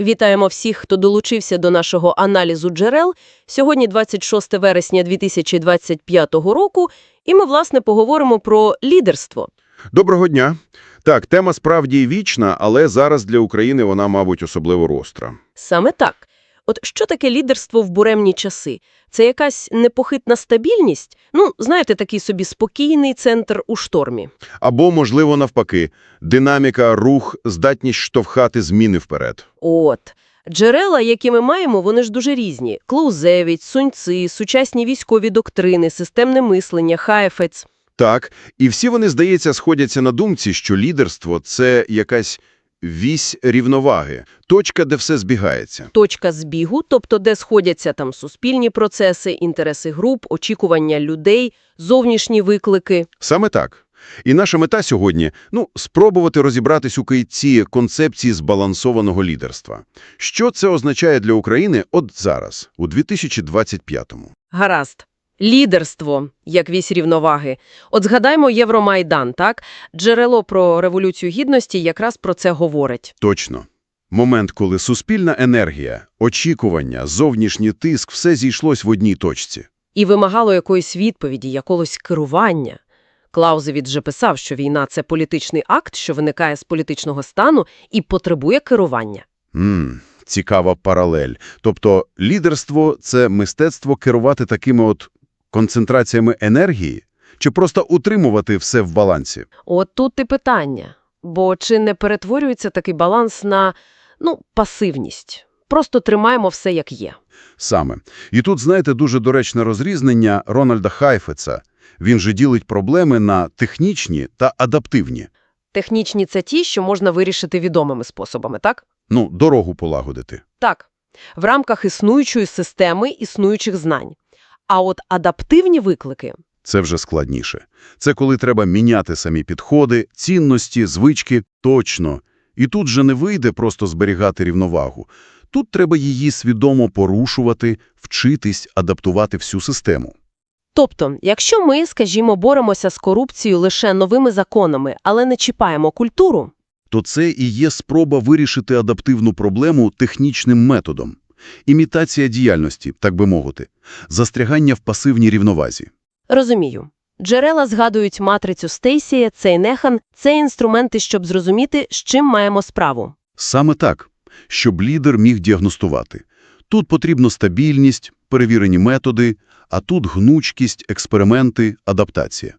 Вітаємо всіх, хто долучився до нашого аналізу джерел. Сьогодні 26 вересня 2025 року, і ми, власне, поговоримо про лідерство. Доброго дня. Так, тема справді вічна, але зараз для України вона, мабуть, особливо ростра. Саме так. От що таке лідерство в буремні часи? Це якась непохитна стабільність? Ну, знаєте, такий собі спокійний центр у штормі. Або, можливо, навпаки, динаміка, рух, здатність штовхати зміни вперед. От. Джерела, які ми маємо, вони ж дуже різні. Клоузевич, Суньци, сучасні військові доктрини, системне мислення, Хаєфець. Так, і всі вони, здається, сходяться на думці, що лідерство – це якась вісь рівноваги, точка, де все збігається. Точка збігу, тобто де сходяться там суспільні процеси, інтереси груп, очікування людей, зовнішні виклики. Саме так. І наша мета сьогодні – ну, спробувати розібратись у кийці концепції збалансованого лідерства. Що це означає для України от зараз, у 2025-му? Гаразд. Лідерство, як вісь рівноваги. От згадаймо Євромайдан, так? Джерело про Революцію Гідності якраз про це говорить. Точно. Момент, коли суспільна енергія, очікування, зовнішній тиск – все зійшлось в одній точці. І вимагало якоїсь відповіді, якогось керування. Клаузевіт же писав, що війна – це політичний акт, що виникає з політичного стану і потребує керування. Ммм, цікава паралель. Тобто лідерство – це мистецтво керувати такими от концентраціями енергії? Чи просто утримувати все в балансі? От тут і питання. Бо чи не перетворюється такий баланс на, ну, пасивність? Просто тримаємо все як є. Саме. І тут, знаєте, дуже доречне розрізнення Рональда Хайфеца. Він же ділить проблеми на технічні та адаптивні. Технічні – це ті, що можна вирішити відомими способами, так? Ну, дорогу полагодити. Так. В рамках існуючої системи існуючих знань. А от адаптивні виклики Це вже складніше. Це коли треба міняти самі підходи, цінності, звички – точно. І тут же не вийде просто зберігати рівновагу. Тут треба її свідомо порушувати, вчитись, адаптувати всю систему. Тобто, якщо ми, скажімо, боремося з корупцією лише новими законами, але не чіпаємо культуру, То це і є спроба вирішити адаптивну проблему технічним методом. Імітація діяльності, так би мовити. Застрягання в пасивній рівновазі. розумію. Джерела згадують матрицю Стейсія, Цейнехан – це інструменти, щоб зрозуміти, з чим маємо справу. Саме так, щоб лідер міг діагностувати. Тут потрібна стабільність, перевірені методи, а тут гнучкість, експерименти, адаптація.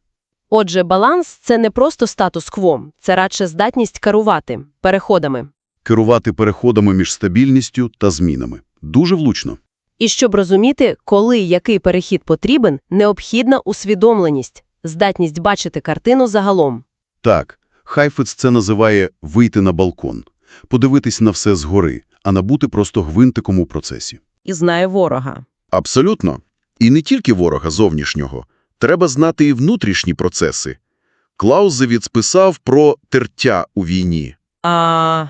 Отже, баланс – це не просто статус-кво, це радше здатність керувати переходами. Керувати переходами між стабільністю та змінами. Дуже влучно. І щоб розуміти, коли який перехід потрібен, необхідна усвідомленість, здатність бачити картину загалом. Так, Хайфец це називає «вийти на балкон», подивитись на все згори, а не бути просто гвинтиком у процесі. І знає ворога. Абсолютно. І не тільки ворога зовнішнього. Треба знати і внутрішні процеси. Клаузевіц писав про тертя у війні. А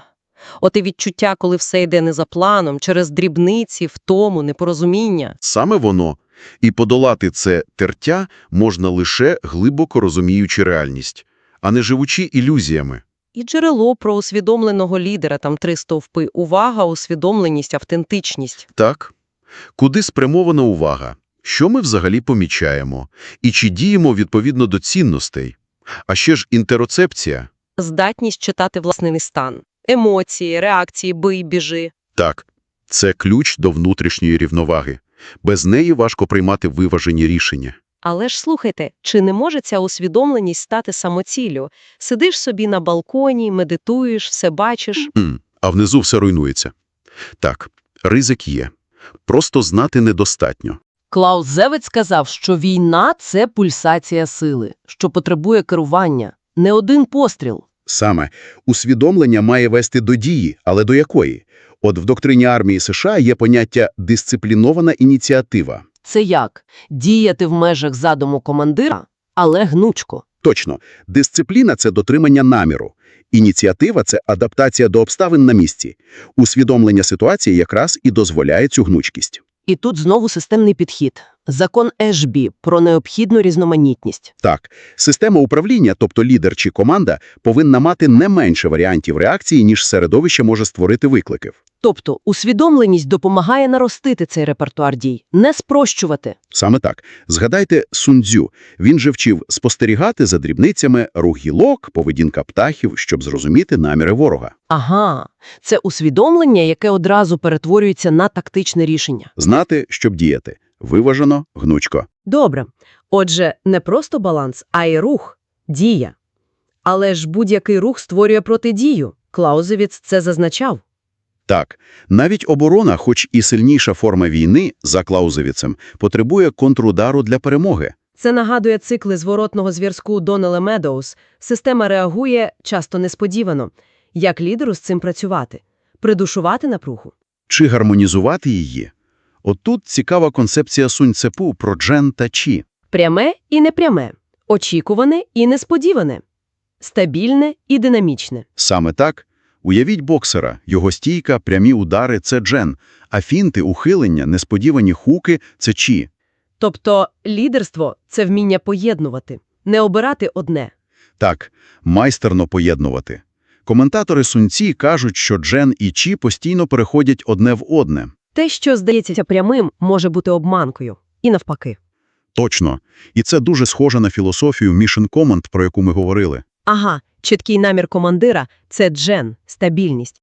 от і відчуття, коли все йде не за планом, через дрібниці, втому, непорозуміння. Саме воно. І подолати це тертя можна лише глибоко розуміючи реальність, а не живучи ілюзіями. І джерело про усвідомленого лідера, там три стовпи – увага, усвідомленість, автентичність. Так? Куди спрямована увага? Що ми взагалі помічаємо? І чи діємо відповідно до цінностей? А ще ж інтероцепція. Здатність читати власний стан. Емоції, реакції, бий, біжи. Так, це ключ до внутрішньої рівноваги. Без неї важко приймати виважені рішення. Але ж слухайте, чи не може ця усвідомленість стати самоціллю? Сидиш собі на балконі, медитуєш, все бачиш. М, а внизу все руйнується. Так, ризик є. Просто знати недостатньо. Клаус Зевець сказав, що війна – це пульсація сили, що потребує керування. Не один постріл. Саме, усвідомлення має вести до дії, але до якої? От в доктрині армії США є поняття «дисциплінована ініціатива». Це як? Діяти в межах задуму командира, але гнучко. Точно, дисципліна – це дотримання наміру. Ініціатива – це адаптація до обставин на місці. Усвідомлення ситуації якраз і дозволяє цю гнучкість. І тут знову системний підхід. Закон Ешбі про необхідну різноманітність. Так, система управління, тобто лідер чи команда, повинна мати не менше варіантів реакції, ніж середовище може створити викликів. Тобто усвідомленість допомагає наростити цей репертуар дій, не спрощувати. Саме так. Згадайте Сунцзю. Він же вчив спостерігати за дрібницями рух гілок, поведінка птахів, щоб зрозуміти наміри ворога. Ага, це усвідомлення, яке одразу перетворюється на тактичне рішення. Знати, щоб діяти. Виважено, гнучко. Добре. Отже, не просто баланс, а й рух, дія. Але ж будь-який рух створює протидію. Клаузевіц це зазначав. Так, навіть оборона, хоч і сильніша форма війни, за Клаузевіцем, потребує контрудару для перемоги. Це нагадує цикли зворотного зв'язку Донеле Медоуз. Система реагує часто несподівано. Як лідеру з цим працювати? Придушувати напругу? Чи гармонізувати її? Отут цікава концепція Сунь Цепу про джен та чі. Пряме і непряме. Очікуване і несподіване. Стабільне і динамічне. Саме так. Уявіть боксера, його стійка, прямі удари – це джен, а фінти, ухилення, несподівані хуки – це чі. Тобто лідерство – це вміння поєднувати, не обирати одне. Так, майстерно поєднувати. Коментатори Сунці кажуть, що джен і чі постійно переходять одне в одне. Те, що здається прямим, може бути обманкою. І навпаки. Точно. І це дуже схоже на філософію Mission Command, про яку ми говорили. Ага, чіткий намір командира – це джен, стабільність.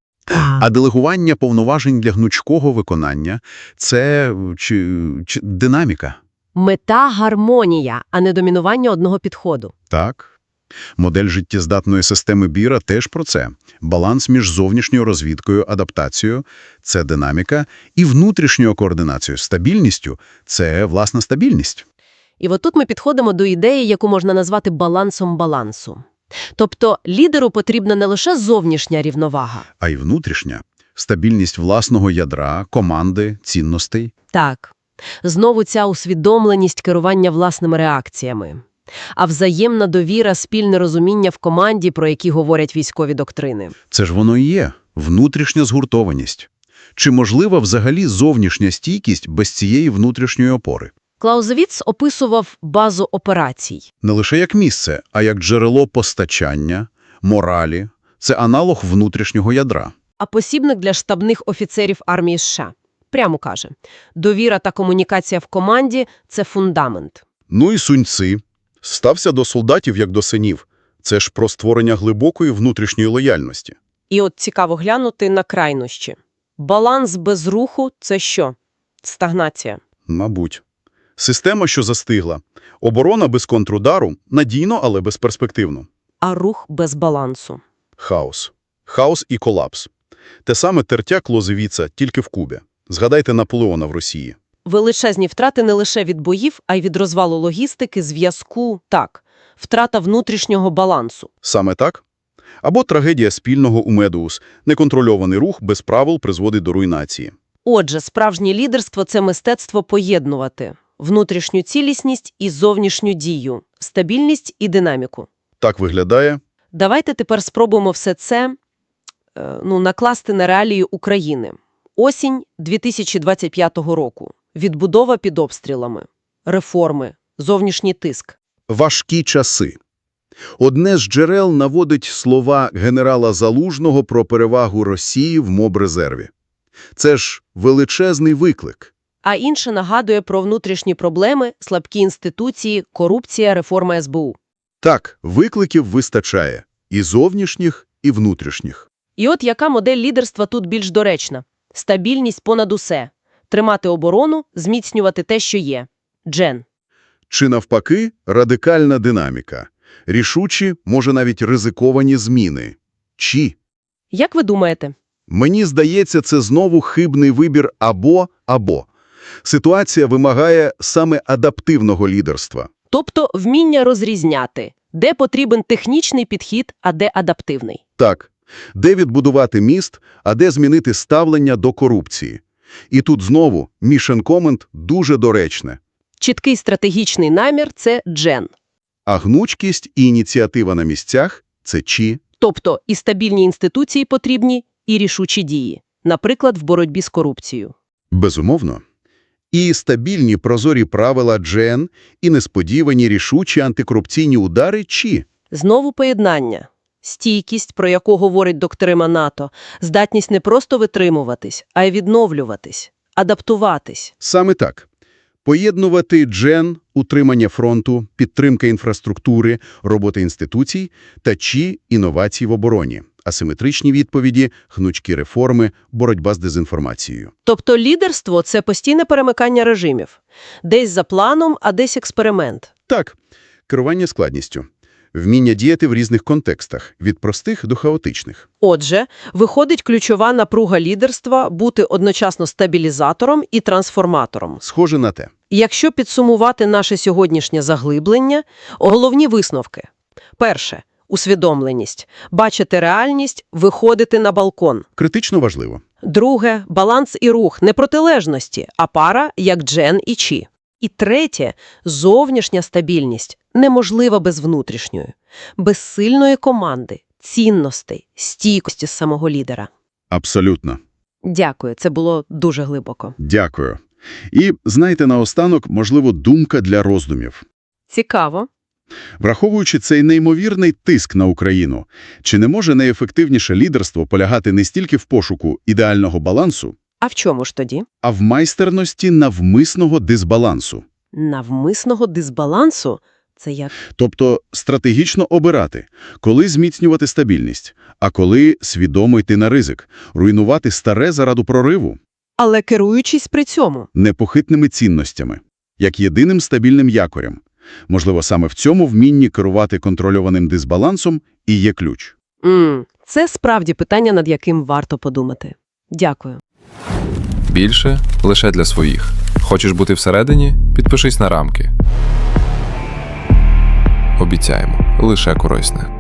А делегування повноважень для гнучкого виконання – це чи, чи динаміка. Мета – гармонія, а не домінування одного підходу. Так. Модель життєздатної системи Біра теж про це. Баланс між зовнішньою розвідкою, адаптацією – це динаміка, і внутрішньою координацією, стабільністю – це власна стабільність. І от тут ми підходимо до ідеї, яку можна назвати балансом балансу. Тобто лідеру потрібна не лише зовнішня рівновага. А й внутрішня – стабільність власного ядра, команди, цінностей. Так, знову ця усвідомленість керування власними реакціями. А взаємна довіра, спільне розуміння в команді, про які говорять військові доктрини. Це ж воно і є – внутрішня згуртованість. Чи можлива взагалі зовнішня стійкість без цієї внутрішньої опори? Клаузевіц описував базу операцій. Не лише як місце, а як джерело постачання, моралі. Це аналог внутрішнього ядра. а посібник для штабних офіцерів армії США. Прямо каже, довіра та комунікація в команді – це фундамент. Ну і суньци. Стався до солдатів як до синів. Це ж про створення глибокої внутрішньої лояльності. І от цікаво глянути на крайнощі. Баланс без руху – це що? Стагнація. Мабуть. Система, що застигла. Оборона без контрудару – надійно, але безперспективно. А рух без балансу. Хаос. Хаос і колапс. Те саме тертя Клозевіца, тільки в Кубі. Згадайте Наполеона в Росії. Величезні втрати не лише від боїв, а й від розвалу логістики, зв'язку. Так, втрата внутрішнього балансу. Саме так? Або трагедія спільного у Медеус. Неконтрольований рух без правил призводить до руйнації. Отже, справжнє лідерство – це мистецтво поєднувати внутрішню цілісність і зовнішню дію, стабільність і динаміку. Так виглядає. Давайте тепер спробуємо все це е, ну, накласти на реалії України. Осінь 2025 року. Відбудова під обстрілами. Реформи. Зовнішній тиск. Важкі часи. Одне з джерел наводить слова генерала Залужного про перевагу Росії в мобрезерві. Це ж величезний виклик. А інше нагадує про внутрішні проблеми, слабкі інституції, корупція, реформа СБУ. Так, викликів вистачає і зовнішніх, і внутрішніх. І от яка модель лідерства тут більш доречна? Стабільність понад усе. Тримати оборону, зміцнювати те, що є. Джен. Чи навпаки, радикальна динаміка. Рішучі, може навіть ризиковані зміни. Чи? Як ви думаєте? Мені здається, це знову хибний вибір або-або. Ситуація вимагає саме адаптивного лідерства. Тобто вміння розрізняти, де потрібен технічний підхід, а де адаптивний. Так, де відбудувати міст, а де змінити ставлення до корупції. І тут знову Mission Command дуже доречне. Чіткий стратегічний намір – це джен. А гнучкість і ініціатива на місцях – це чи. Тобто і стабільні інституції потрібні, і рішучі дії. Наприклад, в боротьбі з корупцією. Безумовно. І стабільні прозорі правила джен, і несподівані рішучі антикорупційні удари чи. Знову поєднання. стійкість, про яку говорить доктрина НАТО, здатність не просто витримуватись, а й відновлюватись, адаптуватись. Саме так. Поєднувати джен, утримання фронту, підтримка інфраструктури, робота інституцій та чи інновації в обороні, асиметричні відповіді, гнучкі реформи, боротьба з дезінформацією. Тобто лідерство – це постійне перемикання режимів. Десь за планом, а десь експеримент. Так, керування складністю. Вміння діяти в різних контекстах, від простих до хаотичних. Отже, виходить ключова напруга лідерства – бути одночасно стабілізатором і трансформатором. Схоже на те. Якщо підсумувати наше сьогоднішнє заглиблення, головні висновки. Перше – усвідомленість. Бачити реальність, виходити на балкон. Критично важливо. Друге – баланс і рух, не протилежності, а пара, як джен і чі. І третє – зовнішня стабільність, неможлива без внутрішньої, без сильної команди, цінностей, стійкості з самого лідера. Абсолютно. Дякую, це було дуже глибоко. Дякую. І, знаєте, наостанок, можливо, думка для роздумів. Цікаво. Враховуючи цей неймовірний тиск на Україну, чи не може найефективніше лідерство полягати не стільки в пошуку ідеального балансу, А в чому ж тоді? а в майстерності навмисного дисбалансу? Навмисного дисбалансу – це як? Тобто стратегічно обирати, коли зміцнювати стабільність, а коли свідомо йти на ризик, руйнувати старе заради прориву, Але керуючись при цьому. непохитними цінностями, як єдиним стабільним якорем. Можливо, саме в цьому вмінні керувати контрольованим дисбалансом і є ключ. Mm. це справді питання, над яким варто подумати. Дякую. Більше лише для своїх. Хочеш бути всередині? Підпишись на рамки. Обіцяємо, лише корисне.